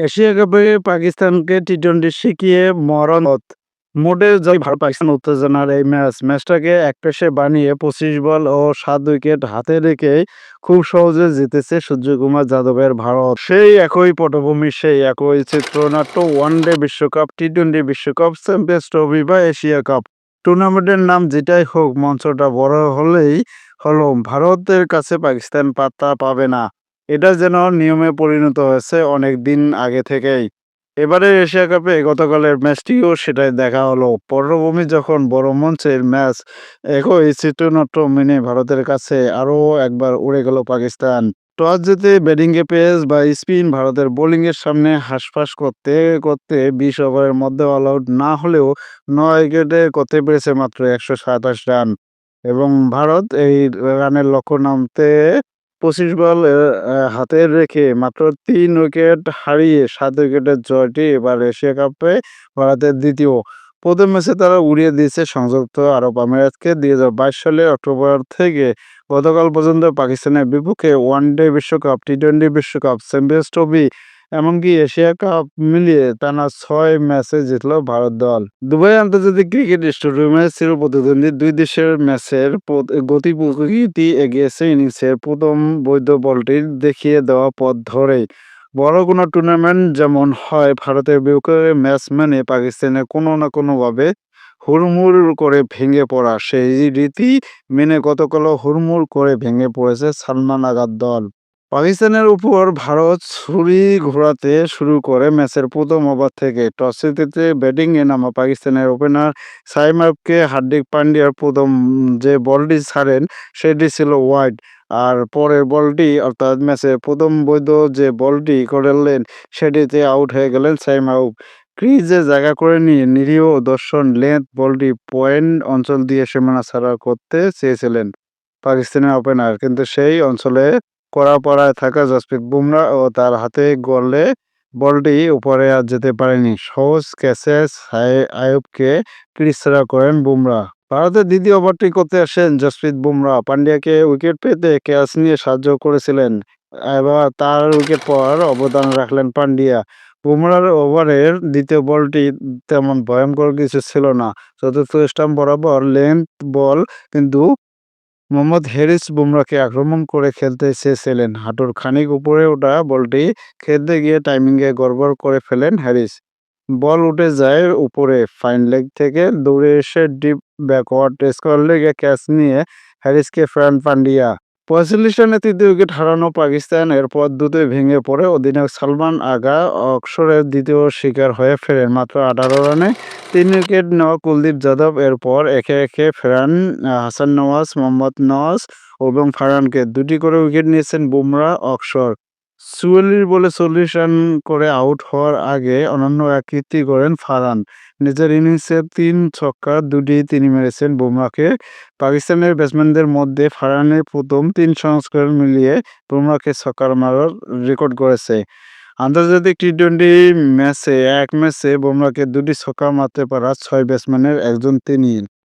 Asia কাপে পাকিস্তানকে T twenty শিখিয়ে মরণ মোডে জয় ভারত পাকিস্তান উত্তেজনার এই ম্যাচ। ম্যাচটাকে একপেশে বানিয়ে পঁচিশ বল ও সাত উইকেট হাতে রেখে খুব সহজে জিতেছে সূর্যকুমার যাদবের ভারত। সেই একই পটভূমি, সেই একই চিত্রনাট্য ওয়ানডে বিশ্বকাপ টি টোয়েন্টি বিশ্বকাপ চ্যাম্পিয়ন্স ট্রফি বা এশিয়া কাপ। টুর্নামেন্টের নাম যেটাই হোক, মঞ্চটা বড় হলেই হলো ভারতের কাছে পাকিস্তান পাত্তা পাবে না। এটা যেন নিয়মে পরিণত হয়েছে অনেক দিন আগে থেকেই। এবারে এশিয়া কাপে গতকালের ম্যাচটিও সেটাই দেখা হলো। পটভূমি যখন বড় মঞ্চের ম্যাচ, একই চিত্রনাট্য মেনে ভারতের কাছে আরও একবার উড়ে গেল পাকিস্তান। টস জিতে ব্যাটিংয়ে পেস বা স্পিন ভারতের বোলিংয়ের সামনে হাঁসফাঁস করতে করতে বিশ ওভারের মধ্যে অল আউট না হলেও নয় উইকেটে করতে পেরেছে মাত্র একশো সাতাশ রান। এবং ভারত এই রানের লক্ষ্য নামতে পঁচিশ বল হাতে রেখে মাত্র তিন উইকেট হারিয়ে সাত উইকেটের জয়টি এবার এশিয়া কাপে ভারতের দ্বিতীয়। প্রথম ম্যাচে তারা উড়িয়ে দিয়েছে সংযুক্ত আরব আমিরাতকে। দুই হাজার বাইশ সালে অক্টোবর থেকে গতকাল পর্যন্ত পাকিস্তানের বিপক্ষে ওয়ান ডে বিশ্বকাপ টি টোয়েন্টি বিশ্বকাপ, চ্যাম্পিয়ন্স ট্রফি এমনকি এশিয়া কাপ মিলিয়ে টানা ছয় ম্যাচে জিতল ভারত দল। দুবাই আন্তর্জাতিক ক্রিকেট স্টেডিয়ামে চির প্রতিদ্বন্দ্বী দুই দেশের ম্যাচের গতি প্রকৃতি এগিয়েছে। ইনিংসের প্রথম বৈধ বলটি দেখিয়ে দেওয়া পথ ধরেই বড় কোনো টুর্নামেন্ট যেমন হয় ভারতের বিপক্ষে ম্যাচ মানে পাকিস্তানে কোনো না কোনোভাবে হুড়মুড় করে ভেঙে পড়া। সেই রীতি মেনে গতকালও হুড়মুড় করে ভেঙে পড়েছে সালমান আগার দল। পাকিস্তানের উপর ভারত ছুরি ঘোরাতে শুরু করে ম্যাচের প্রথম ওভার থেকে। টস জিতে ব্যাটিংয়ে নামা পাকিস্তানের ওপেনার সাইমাবকে হার্দিক পান্ডিয়ার প্রথম যে বলটি ছাড়েন, সেটি ছিল ওয়াইড। আর পরের বলটি, অর্থাৎ ম্যাচের প্রথম বৈধ যে বলটি করলেন, সেটিতে আউট হয়ে গেলেন সাইমাউব ক্রিজে জায়গা করে নিয়ে নিরীহ দর্শন লেন্থ বলটি পয়েন্ট অঞ্চল দিয়ে সীমানা ছাড়া করতে চেয়েছিলেন পাকিস্তানের ওপেনার। কিন্তু সেই অঞ্চলে কড়া পড়ায় থাকা জসপ্রীত বুমরা ও তার হাতে গলে বলটি উপরে আর যেতে পারেনি। সহজ ক্যাচে আয়ুবকে ছাড়া করেন বুমরা। ভারতের দ্বিতীয় ওভারটি করতে আসেন জসপ্রীত বুমরা। পান্ডিয়াকে উইকেট পেতে ক্যাচ নিয়ে সাহায্য করেছিলেন, এবার তার উইকেট পর অবদান রাখলেন পান্ডিয়া বুমরার ওভারের দ্বিতীয় বলটি তেমন ভয়ঙ্কর কিছু ছিল না। চতুর্থ স্টাম্প বরাবর লেন্থ বল কিন্তু মোহাম্মদ হ্যারিস বুমরাকে আক্রমণ করে খেলতে চেয়েছিলেন। হাঁটুর খানিক উপরে ওঠা বলটি খেলতে গিয়ে টাইমিংয়ে গড়বড় করে ফেলেন হ্যারিস বল উঠে যায় উপরে, ফাইন লেগ থেকে দৌড়ে এসে ডিপ ব্যাকওয়ার্ড স্কোয়ার লেগে ক্যাচ নিয়ে হ্যারিসকে ফ্রান পান্ডিয়া। পঁয়তাল্লিশ রানে তৃতীয় উইকেট হারানো পাকিস্তান, এরপর দুটোই ভেঙে পড়ে। অধিনায়ক সালমান আগা অক্সরের দ্বিতীয় শিকার হয়ে ফেরেন মাত্র আঠারো রানে। তিন উইকেট নেওয়া কুলদীপ যাদব। এরপর একে একে ফেরান হাসান নওয়াজ, মোহাম্মদ নওয়াজ এবং ফারানকে দুটি করে উইকেট নিয়েছেন বুমরা অক্ষর চুয়াল্লিশ বলে চল্লিশ রান করে আউট হওয়ার আগে অনন্য কীর্তি করেন ফারহান। নিজের ইনিংসে তিন ছক্কা দুটি তিনি মেরেছেন বুমরাকে। পাকিস্তানের ব্যাটসম্যানদের মধ্যে ফারানের প্রথম তিন সংস্করণ মিলিয়ে বুমরাকে ছক্কার মারার রেকর্ড করেছে আন্তর্জাতিক টি টোয়েন্টি ম্যাচে এক ম্যাচে বুমরাকে দুটি ছক্কা মারতে পারা ছয় ব্যাটসম্যানের একজন তিনি